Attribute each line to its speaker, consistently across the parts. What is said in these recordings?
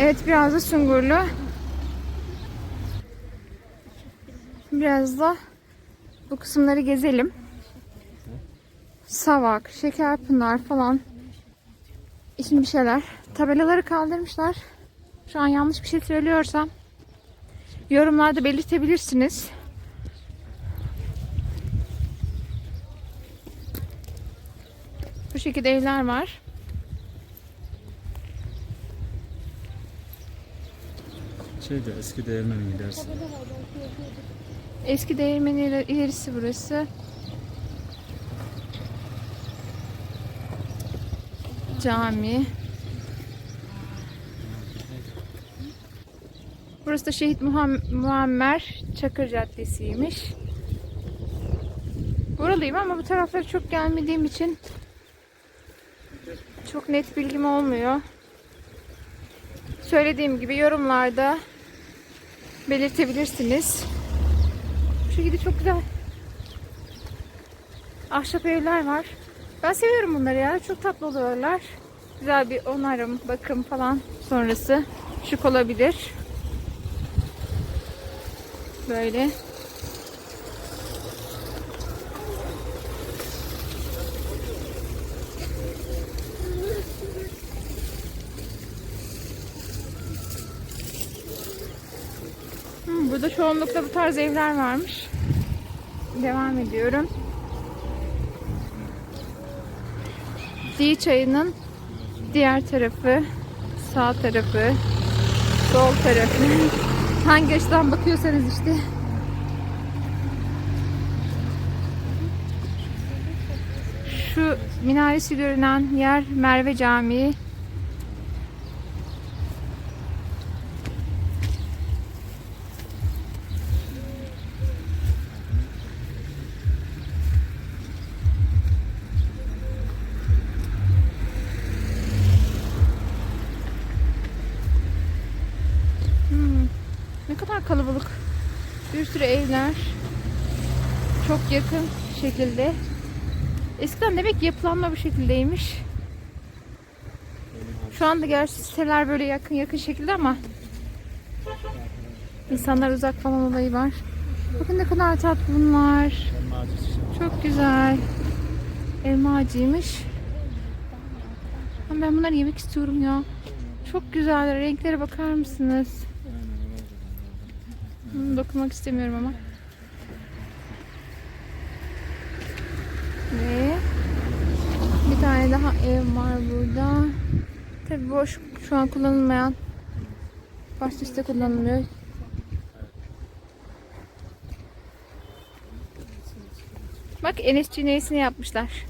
Speaker 1: Evet biraz da Sungurlu. Biraz da bu kısımları gezelim. Savak, Şekerpınar falan. İçin bir şeyler. Tabelaları kaldırmışlar. Şu an yanlış bir şey söylüyorsam yorumlarda belirtebilirsiniz. Bu şekilde evler var.
Speaker 2: Şeyde eski değirmen gidersin.
Speaker 1: Eski değirmenin iler- ilerisi burası. Cami. Burası da Şehit Muham- Muammer Çakır Caddesi'ymiş. Buralıyım ama bu taraflara çok gelmediğim için çok net bilgim olmuyor. Söylediğim gibi yorumlarda belirtebilirsiniz. Bu şekilde çok güzel ahşap evler var. Ben seviyorum bunları ya. Çok tatlı oluyorlar. Güzel bir onarım, bakım falan sonrası şık olabilir. Böyle. Burada çoğunlukla bu tarz evler varmış. Devam ediyorum. Di çayının diğer tarafı, sağ tarafı, sol tarafı. Hangi açıdan bakıyorsanız işte. Şu minaresi görünen yer Merve Camii. Hmm, Ne kadar kalabalık. Bir sürü evler. Çok yakın şekilde. Eskiden demek yapılanma bu şekildeymiş. Şu anda gerçi siteler böyle yakın yakın şekilde ama insanlar uzak falan olayı var. Bakın ne kadar tatlı bunlar. Çok güzel. Elma ağacıymış. Ben bunları yemek istiyorum ya. Çok güzel. Renklere bakar mısınız? Hmm, dokunmak istemiyorum ama. Ve bir tane daha ev var burada. Tabi boş şu an kullanılmayan. Bahçesi kullanılmıyor. Bak Enes Cüneyt'sini yapmışlar.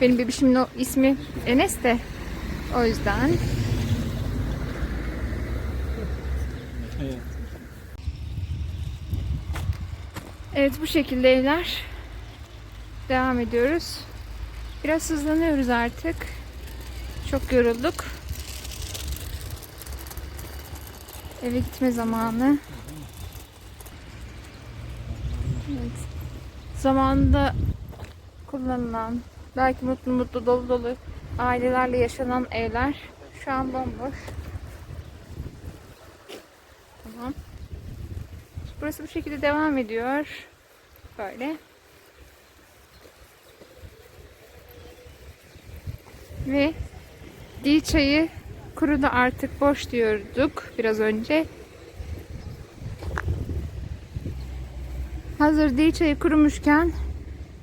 Speaker 1: Benim bebişimin o ismi Enes de. O yüzden.
Speaker 2: Evet.
Speaker 1: Evet bu şekilde evler. Devam ediyoruz. Biraz hızlanıyoruz artık. Çok yorulduk. Eve gitme zamanı. Evet. Zamanında kullanılan, belki mutlu mutlu dolu dolu ailelerle yaşanan evler şu an bomboş. Tamam. Burası bu şekilde devam ediyor. Böyle. Ve dil çayı kurudu artık boş diyorduk biraz önce. Hazır dil çayı kurumuşken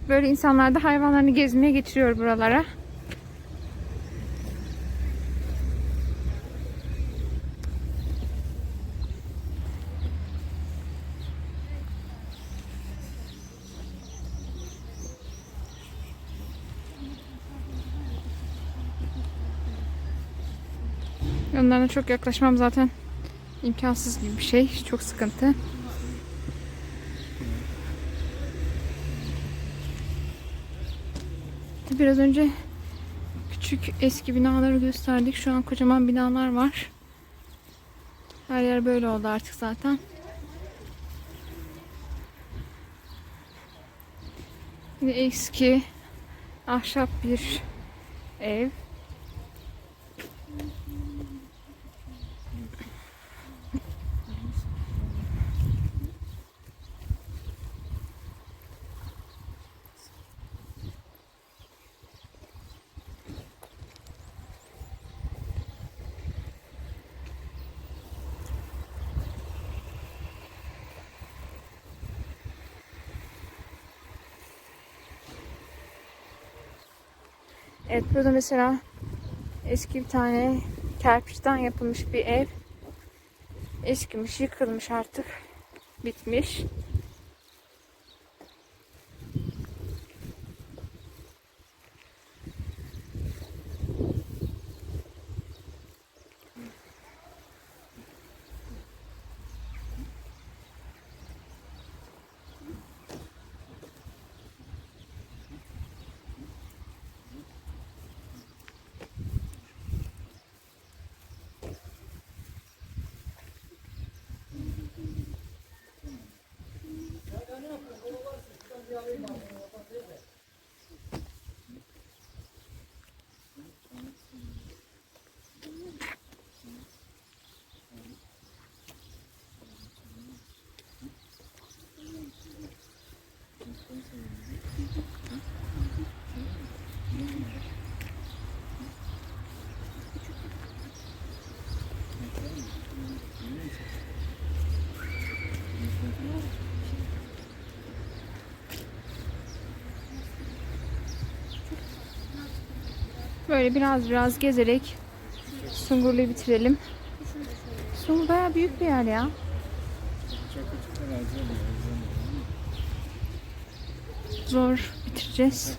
Speaker 1: böyle insanlar da hayvanlarını gezmeye getiriyor buralara. Onlarına çok yaklaşmam zaten imkansız gibi bir şey. Çok sıkıntı. Biraz önce küçük eski binaları gösterdik. Şu an kocaman binalar var. Her yer böyle oldu artık zaten. Yine eski ahşap bir ev. Evet burada mesela eski bir tane kerpiçten yapılmış bir ev. Eskimiş, yıkılmış artık. Bitmiş. Böyle biraz biraz gezerek Sungurlu'yu bitirelim. Sungur bayağı büyük bir yer ya. Zor bitireceğiz.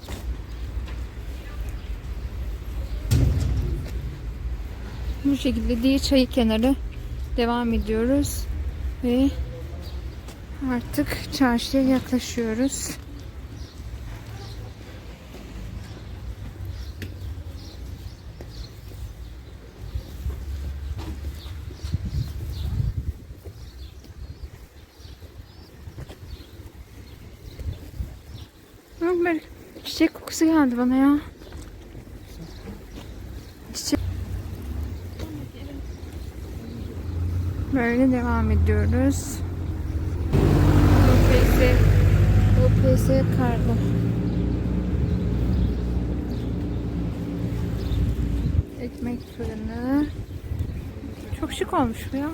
Speaker 1: Bu şekilde diye çayı kenarı devam ediyoruz. Ve artık çarşıya yaklaşıyoruz. Böyle çiçek kokusu geldi bana ya. Çiçek. Böyle devam ediyoruz. OPS OPS kargo. Ekmek fırını. Çok şık olmuş bu ya.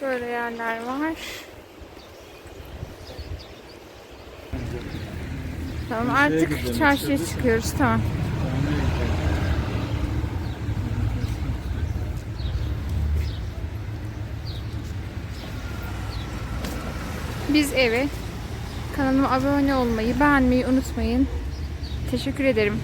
Speaker 1: Böyle yerler var. Tamam artık
Speaker 2: gidelim,
Speaker 1: çarşıya çıkıyoruz tamam. Biz eve kanalıma abone olmayı, beğenmeyi unutmayın. Teşekkür ederim.